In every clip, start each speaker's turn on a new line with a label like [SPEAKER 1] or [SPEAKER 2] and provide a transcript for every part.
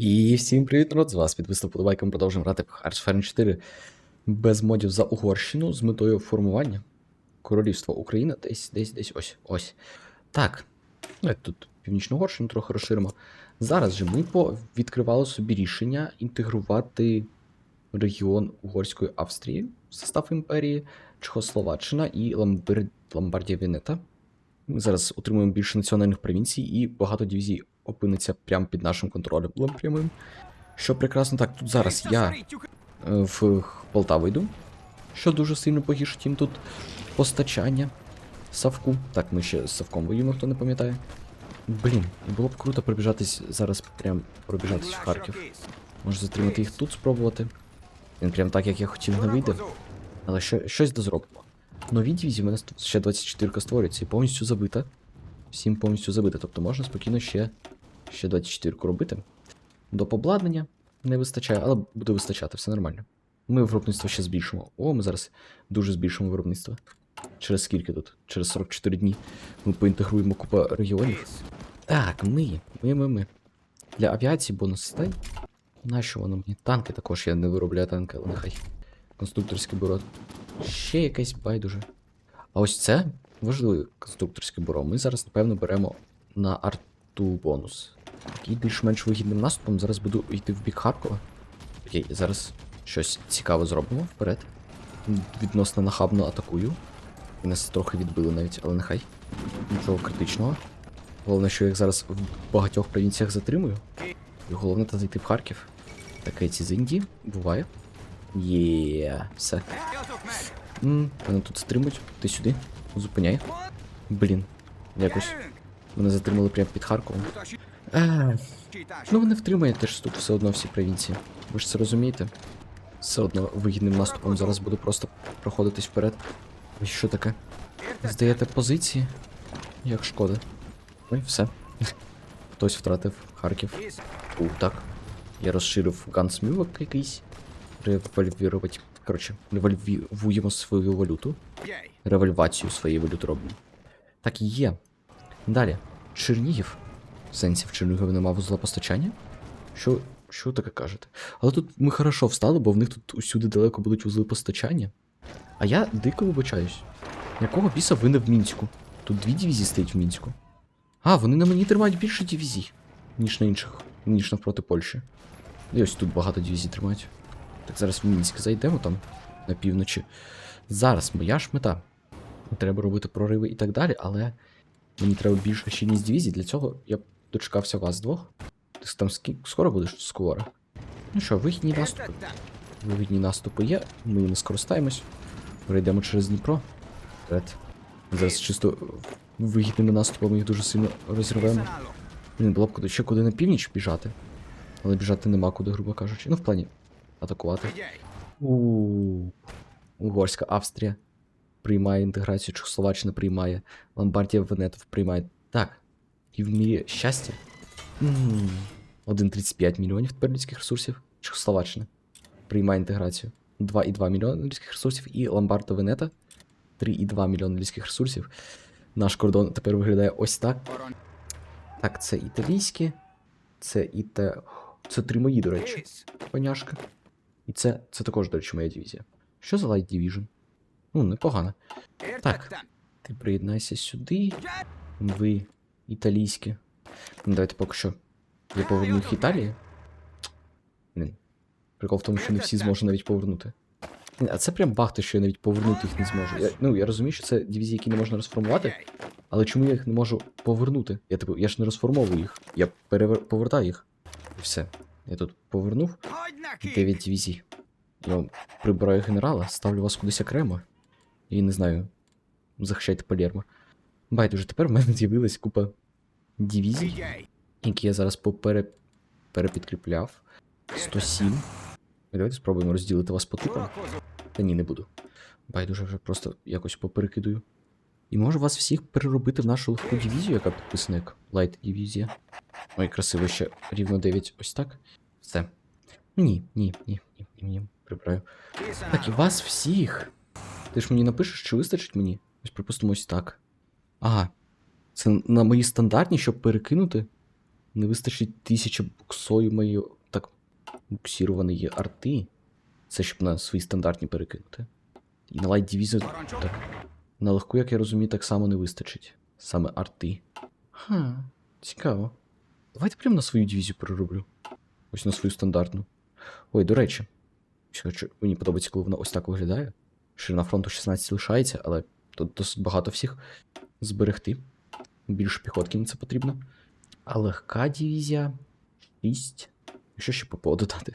[SPEAKER 1] І всім привіт, народ! З вас підписав. Ми продовжуємо грати в Hearthstone 4 без модів за Угорщину з метою формування Королівства Україна десь, десь, десь ось. ось. Так. Давайте тут Північну Угорщину трохи розширимо. Зараз же ми відкривали собі рішення інтегрувати регіон Угорської Австрії в состав імперії, Чехословаччина і Ламбер... Ламбардія Венета. Ми зараз отримуємо більше національних провінцій, і багато дивізій опиниться прямо під нашим контролем прямим. Що прекрасно так, тут зараз я е, в Полтаву йду, що дуже сильно погіршить їм тут постачання Савку. Так, ми ще з Савком воюємо, хто не пам'ятає. Блін, було б круто пробіжатись зараз, прям пробіжатись в Харків. Може затримати їх тут спробувати. Він прям так, як я хотів, не вийде. Але що, щось дозробимо. Нові дивізії в мене тут ще 24 створюється і повністю забита. Всім повністю забита. Тобто можна спокійно ще, ще 24 робити. До побладнання не вистачає, але буде вистачати, все нормально. Ми виробництво ще збільшимо. О, ми зараз дуже збільшимо виробництво. Через скільки тут? Через 44 дні ми поінтегруємо купу регіонів. Так, ми, ми, ми, ми. Для авіації бонус стай. Нащо воно мені? Танки також я не виробляю танки, але нехай. Конструкторське бюро. Ще якесь байдуже. А ось це важливе конструкторське бюро. Ми зараз, напевно, беремо на арту бонус. Такий більш-менш вигідним наступом. Зараз буду йти в бік Харкова. Окей, зараз щось цікаве зробимо вперед. Відносно нахабно атакую. І нас трохи відбили навіть, але нехай. Нічого критичного. Головне, що я їх зараз в багатьох провінціях затримую. І головне це зайти в Харків. Таке ці з Індії буває. Є, все. М, Мене тут стримують. Ти сюди. Зупиняй. Блін. Якось. Мене затримали прямо під Харковом. Е, ну ви не втримаєте ж тут все одно всі провінції. Ви ж це розумієте? Все одно вигідним наступом зараз буду просто проходитись вперед. Ой, що таке? Здаєте позиції? Як шкода. Ой, все. Хтось втратив Харків. У, так. Я розширив гансмювок якийсь. Револьвірувати. Коротше, револьвуємо свою валюту. Револьвацію своєї валюти робимо. Так і є. Далі. Чернігів. В сенсі в Чернігові нема вузла постачання? Що, що таке кажете? Але тут ми хорошо встали, бо в них тут усюди далеко будуть вузли постачання. А я дико вибачаюсь. Якого біса ви не в Мінську? Тут дві дивізії стоять в Мінську. А, вони на мені тримають більше дивізій, ніж на інших, ніж навпроти Польщі. І ось тут багато дивізій тримають. Так зараз в Мінськ зайдемо там на півночі. Зараз моя ж мета. Треба робити прориви і так далі, але мені треба більше щільність дивізій. Для цього я дочекався вас двох. Ти там скоро будеш скоро. Ну що, вигідні наступи. Вигідні наступи є, ми ними скористаємось. Пройдемо через Дніпро. Вперед. Зараз чисто вигідними наступами їх дуже сильно розірвемо. Блін, було б куди ще куди на північ біжати. Але біжати нема куди, грубо кажучи. Ну, в плані атакувати. У Угорська Австрія приймає інтеграцію, Чехословаччина приймає, Ломбардія Венетов приймає. Так. І в мірі щастя. М, 1,35 мільйонів тепер людських ресурсів. Чехословаччина приймає інтеграцію. 2,2 мільйони людських ресурсів, і Ломбардо Венета 3,2 мільйони людських ресурсів. Наш кордон тепер виглядає ось так. Так, це італійські. Це і те. Це три мої, до речі, поняшки. І це, це також, до речі, моя дивізія. Що за Light Division? Ну, непогано. Так. Ти приєднайся сюди. Ви італійські. Ну, давайте поки що. Я поверну їх Італії. Прикол в тому, що не всі зможу навіть повернути. А це прям бахти, що я навіть повернути їх не зможу. Я, ну, я розумію, що це дивізії, які не можна розформувати, але чому я їх не можу повернути? Я типу, я ж не розформовую їх. Я перевер... повертаю їх. І все. Я тут повернув 9 дивізій. Я прибираю генерала, ставлю вас кудись окремо. І не знаю. Захищайте Палермо. Байдуже, тепер в мене з'явилась купа дивізій, які я зараз попере... перепідкріпляв. 107. Давайте спробуємо розділити вас по типам. Та ні, не буду. Байдуже вже просто якось поперекидую. І можу вас всіх переробити в нашу легку дивізію, яка підписана як Light дивізія. Ой, красиво ще рівно 9. Ось так. Все. Ні, ні, ні, ні, ні, ні. Прибираю. Так, і вас всіх. Ти ж мені напишеш, чи вистачить мені? Ось припустимо ось так. Ага. Це на мої стандартні, щоб перекинути. Не вистачить тисячі буксуємої так буксірованої арти. Це щоб на свої стандартні перекинути. І на лайт дивізію так. На легку, як я розумію, так само не вистачить. Саме арти. Ха, цікаво. Давайте прямо на свою дивізію перероблю. Ось на свою стандартну. Ой, до речі. Мені подобається, коли вона ось так виглядає. Ширина фронту 16 лишається, але тут досить багато всіх зберегти. Більше піхотки на це потрібно. А легка дивізія 6. Що ще ППО додати?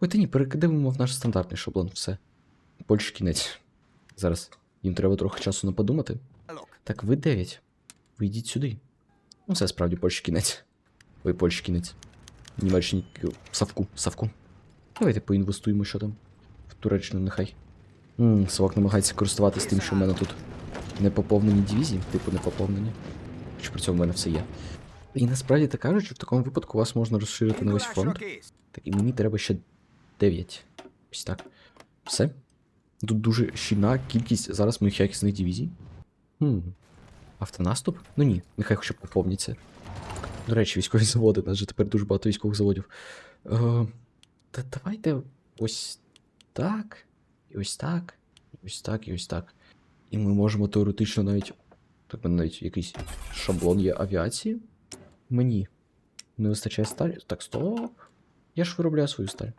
[SPEAKER 1] Ой, та ні, перекидаємо в наш стандартний шаблон, все. Більше кінець. Зараз їм треба трохи часу на подумати. Так, ви 9. Ви йдіть сюди. Ну, це справді Польщі кінець. Ой, Польщі кінець. Німеччині Савку, Савку. Давайте поінвестуємо, що там. В Туреччину нехай. Ммм, Савок намагається користуватися тим, що в мене тут не поповнені дивізії, типу не Хоч при цьому в мене все є. І насправді так кажуть, що в такому випадку вас можна розширити на весь фронт. Так і мені треба ще 9. Ось так. Все. Тут дуже щільна кількість зараз моїх якісних дивізій. Хм. Автонаступ? Ну ні, нехай хоча б поповніться. До речі, військові заводи, у нас же тепер дуже багато військових заводів. Е, та давайте ось так, і ось так, і ось так, і ось так. І ми можемо теоретично навіть. Так, мене навіть якийсь шаблон є авіації. Мені не вистачає сталі. Так, стоп. Я ж виробляю свою сталь.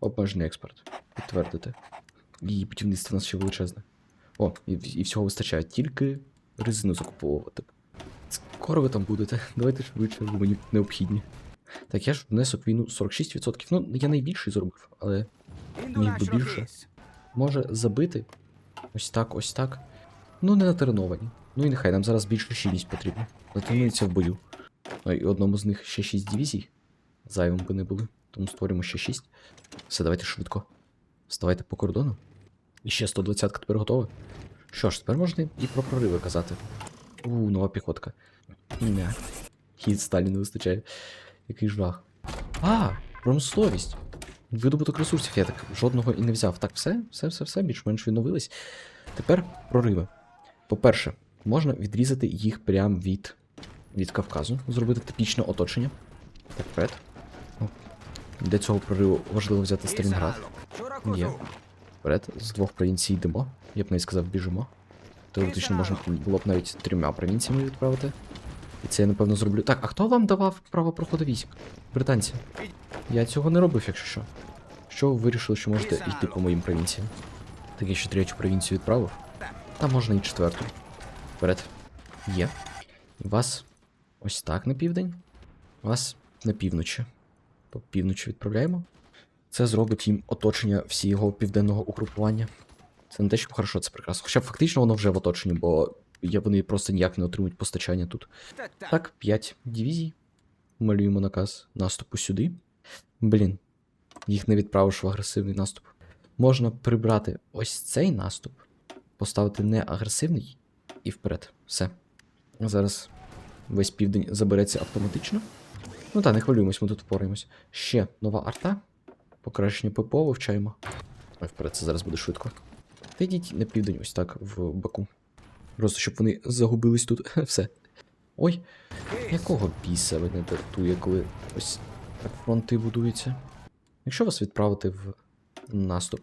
[SPEAKER 1] Обмежений експорт. Підтвердити. Її будівництво у нас ще величезне. О, і, і всього вистачає. Тільки резину закуповувати. Скоро ви там будете. Давайте швидше, бо мені необхідні. Так, я ж внесок війну 46%. Ну, я найбільший зробив, але міг би більше. Може забити. Ось так, ось так. Ну, не натреновані. Ну і нехай нам зараз більше щільність потрібна. Натренуються в бою. А і одному з них ще 6 дивізій. Зайвим би не були. Тому створюємо ще 6. Все, давайте швидко. Вставайте по кордону. І ще 120-ка тепер готова. Що ж, тепер можна і про прориви казати. У, нова піхотка. Не. Хід сталі не вистачає. Який жах. А, промисловість. Видобуток ресурсів я так жодного і не взяв. Так, все, все, все, все, більш-менш відновились. Тепер прориви. По-перше, можна відрізати їх прямо від, від Кавказу, зробити типічне оточення. Так, вперед. Для цього прориву важливо взяти Сталінград. Є. Вперед, з двох провінцій йдемо. Я б навіть сказав, біжимо. Теоретично можна було б навіть трьома провінціями відправити. І це я напевно зроблю. Так, а хто вам давав право проходу військ? Британці. Я цього не робив, якщо що. Що ви вирішили, що можете йти по моїм провінціям? Так я ще третю провінцію відправив. Та можна і четверту. Вперед. Є. Вас ось так на південь. Вас на півночі. По півночі відправляємо. Це зробить їм оточення всього південного угрупування. Це не те, що хорошо, це прекрасно. Хоча фактично воно вже в оточенні, бо вони просто ніяк не отримують постачання тут. Так, 5 дивізій. Малюємо наказ наступу сюди. Блін, їх не відправиш в агресивний наступ. Можна прибрати ось цей наступ, поставити не агресивний і вперед. Все. Зараз весь південь забереться автоматично. Ну так, не хвилюємось, ми тут впораємось. Ще нова арта. Покращення ППО вивчаємо. Ой, вперед, це зараз буде швидко. Та йдіть на південь, ось так, в Баку. Просто щоб вони загубились тут. Все. Ой, якого біса мене дратує, коли ось так фронти будуються. Якщо вас відправити в наступ,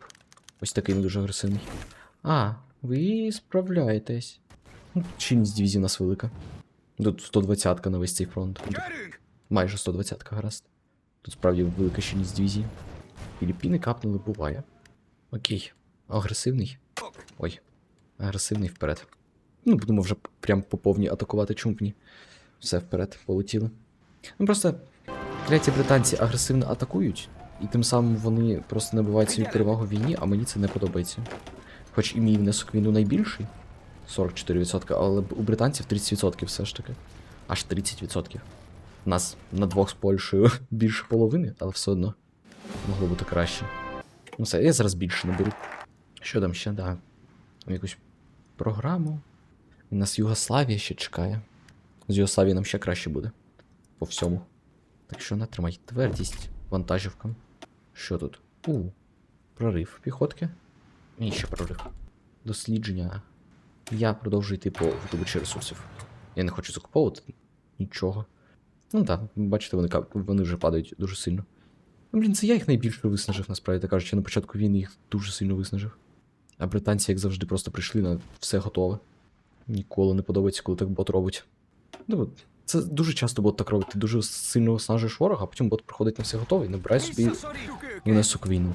[SPEAKER 1] ось такий не дуже агресивний. А, ви справляєтесь. Ну, Чинність дивізії нас велика. Тут 120-ка на весь цей фронт. Майже 120-ка гаразд. Тут справді велика щільність дивізії. Філіппіни капнули, буває. Окей. Агресивний. Ой. Агресивний вперед. Ну, будемо вже прям по повній атакувати чому б ні. Все вперед, полетіли. Ну просто кляті британці агресивно атакують, і тим самим вони просто набивають свою перевагу в війні, а мені це не подобається. Хоч і мій внесок війну найбільший 44%, але у британців 30% все ж таки. Аж 30%. У нас на двох з Польщею більше половини, але все одно могло бути краще. Ну все, я зараз більше наберу. Що там ще, да. Якусь програму. І нас Югославія ще чекає. З Югославії нам ще краще буде. По всьому. Так що натримай твердість вантажівкам. Що тут? У. Прорив піхотки. І ще прорив. Дослідження. Я продовжую йти по видобичі ресурсів. Я не хочу закуповувати нічого. Ну так, бачите, вони, вони вже падають дуже сильно. Ну, блін, це я їх найбільше виснажив, насправді так кажучи. На початку війни їх дуже сильно виснажив. А британці, як завжди, просто прийшли на все готове. Ніколи не подобається, коли так бот робить. Ну, це дуже часто бот так робить. Ти дуже сильно виснажуєш ворога, а потім бот приходить на все готове і набирає собі внесок в війну.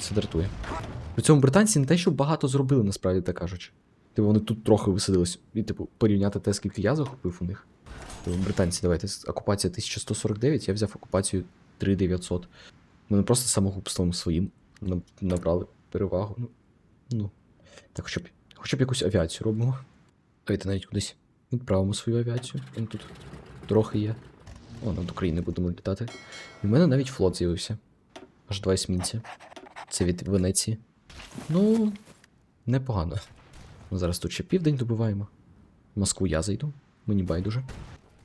[SPEAKER 1] Це дратує. При цьому британці не те, що багато зробили, насправді так кажучи. Типу вони тут трохи висадились. І, типу, порівняти те, скільки я захопив у них. Типу, британці, давайте, окупація 1149, я взяв окупацію 3900. Вони просто самогубством своїм набрали перевагу. Ну, ну. Так, хоча б, хоча б якусь авіацію робимо. Давайте навіть кудись відправимо свою авіацію. Він тут трохи є. О, над України будемо літати. І в мене навіть флот з'явився. Аж два есмінці. Це від Венеції. Ну, непогано. Зараз тут ще південь добиваємо. В Москву я зайду. Мені байдуже.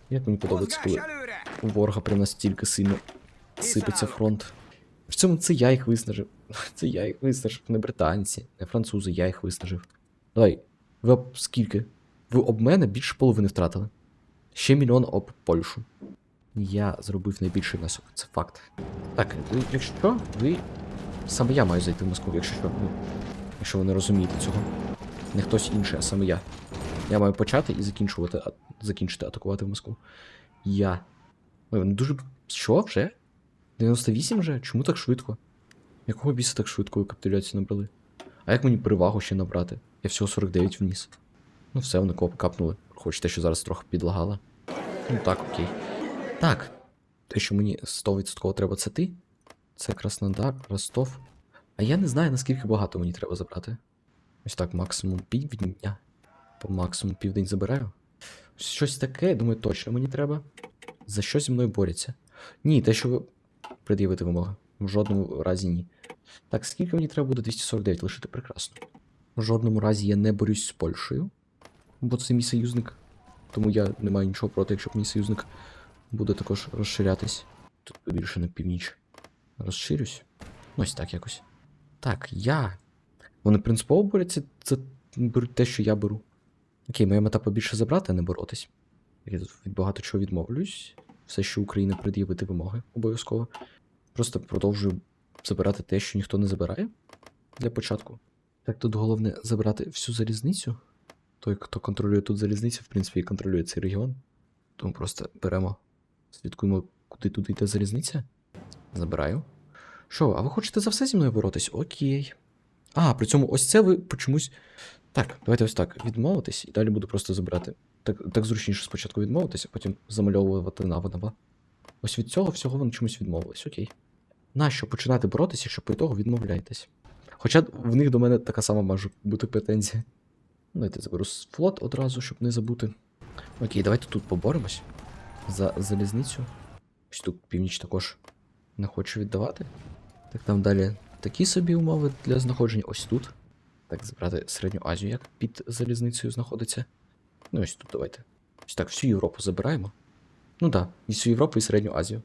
[SPEAKER 1] Як мені подобається, коли у ворога прям настільки сильно сипеться фронт. При цьому це я їх виснажив. Це я їх виснажив, не британці, не французи, я їх виснажив. Давай, ви об скільки? Ви об мене більше половини втратили. Ще мільйон об Польщу. Я зробив найбільший внесок, це факт. Так, якщо що, ви. Саме я маю зайти в Москву, якщо що. Ну, якщо ви не розумієте цього. Не хтось інший, а саме я. Я маю почати і закінчувати, а, закінчити атакувати в Москву. Я. Ой, вони дуже. Що вже? 98 вже? Чому так швидко? Якого біса так швидко ви капітуляцію набрали? А як мені перевагу ще набрати? Я всього 49 вніс. Ну все, вони коп капнули. Хоч те, що зараз трохи підлагала. Ну так, окей. Так. Те, що мені 100% треба, це ти. Це Краснодар, Ростов. А я не знаю, наскільки багато мені треба забрати. Ось так, максимум півдня. По максимуму південь забираю. Щось таке, думаю, точно мені треба. За що зі мною борються? Ні, те, що ви пред'явити вимоги. В жодному разі ні. Так, скільки мені треба буде 249 лишити прекрасно. В жодному разі я не борюсь з Польщею, бо це мій союзник. Тому я не маю нічого проти, якщо мій союзник буде також розширятись. Тут більше на північ. Розширюсь. Ось так якось. Так, я. Вони принципово борються, це беруть те, що я беру. Окей, моя мета побільше забрати, а не боротись. Я тут від багато чого відмовлюсь. Все, що Україна пред'явити вимоги, обов'язково. Просто продовжую забирати те, що ніхто не забирає для початку. Так тут головне забрати всю залізницю. Той, хто контролює тут залізницю, в принципі, і контролює цей регіон. Тому просто беремо, слідкуємо, куди тут йде залізниця. Забираю. Що, а ви хочете за все зі мною боротись? Окей. А, при цьому ось це ви по чомусь. Так, давайте ось так. Відмовитись, і далі буду просто забирати. Так, так зручніше спочатку відмовитися, а потім замальовувати наводова. Ось від цього всього вони чомусь відмовились, окей. Нащо починати боротися, якщо по ітогу відмовляєтесь? Хоча в них до мене така сама може бути претензія. Ну, Давайте заберу флот одразу, щоб не забути. Окей, давайте тут поборемось. За залізницю. Ось тут північ також не хочу віддавати. Так, там далі такі собі умови для знаходження. Ось тут. Так, забрати Середню Азію, як під залізницею знаходиться. Ну, ось тут давайте. Ось так, всю Європу забираємо. Ну так, да, і всю Європу і Середню Азію.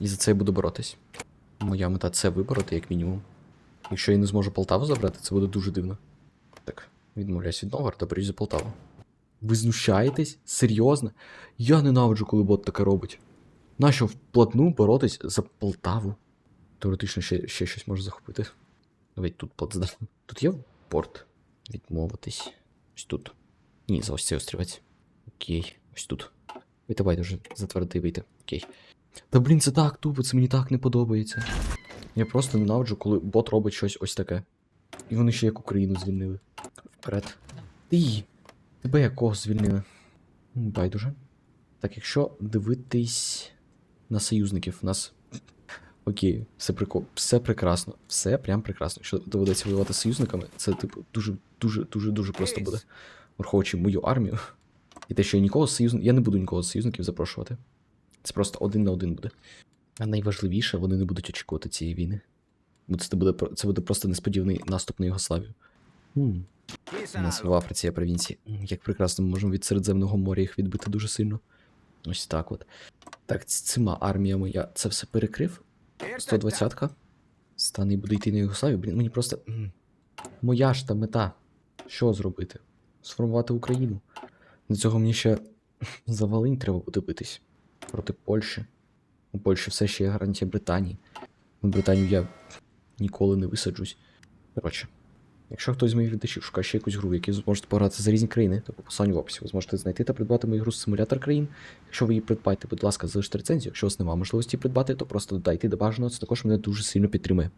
[SPEAKER 1] І за це я буду боротись. Моя мета це вибороти, як мінімум. Якщо я не зможу Полтаву забрати, це буде дуже дивно. Так, відмовляюсь від Новгорода, борюсь за Полтаву. Ви знущаєтесь? Серйозно? Я ненавиджу, коли бот таке робить. Нащо вплотну боротись за Полтаву? Теоретично ще, ще щось може захопити. Навіть тут плацдарм. Тут є порт. Відмовитись. Ось тут. Ні, за ось цей острівець. Окей, ось тут. Ви давайте вже затвердити вийти. Окей. Та блін, це так тупо, це мені так не подобається. Я просто ненавиджу, коли бот робить щось ось таке. І вони ще як Україну звільнили. Вперед. Ти. Тебе якого звільнили? Байдуже. Так, якщо дивитись на союзників, у нас. Окей, все прикол, все прекрасно, все прям прекрасно. Якщо доведеться воювати з союзниками, це типу дуже, дуже, дуже, дуже просто буде. Враховуючи мою армію. І те, що я нікого з союзників. Я не буду нікого з союзників запрошувати. Це просто один на один буде. А найважливіше, вони не будуть очікувати цієї війни. Бо це буде, це буде просто несподіваний наступ на Югославію. Хм. У нас в Африці є провінції. Як прекрасно, ми можемо від Середземного моря їх відбити дуже сильно. Ось так от. Так, цими арміями я це все перекрив. 120-ка. Стане і буде йти на Югославію. Мені просто. Моя ж та мета. Що зробити? Сформувати Україну. До цього мені ще за Волинь треба буде битись. проти Польщі. У Польщі все ще є гарантія Британії. На Британію я ніколи не висаджусь. Коротше, якщо хтось з моїх глядачів шукає ще якусь гру, в якій зможете пограти за різні країни, то по посиланню в описі ви зможете знайти та придбати мою гру симулятор країн. Якщо ви її придбаєте, будь ласка, залиште рецензію. Якщо у вас немає можливості придбати, то просто додайте до бажаного, це також мене дуже сильно підтримує.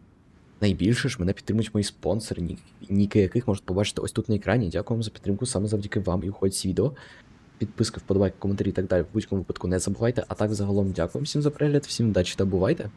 [SPEAKER 1] Найбільше ж мене підтримують мої спонсори, ні- ніки яких можете побачити ось тут на екрані. Дякую вам за підтримку, саме завдяки вам і виходять ці відео. Підписки, вподобайки, коментарі і так далі. В будь-якому випадку не забувайте. А так загалом дякую всім за перегляд, всім удачі та бувайте!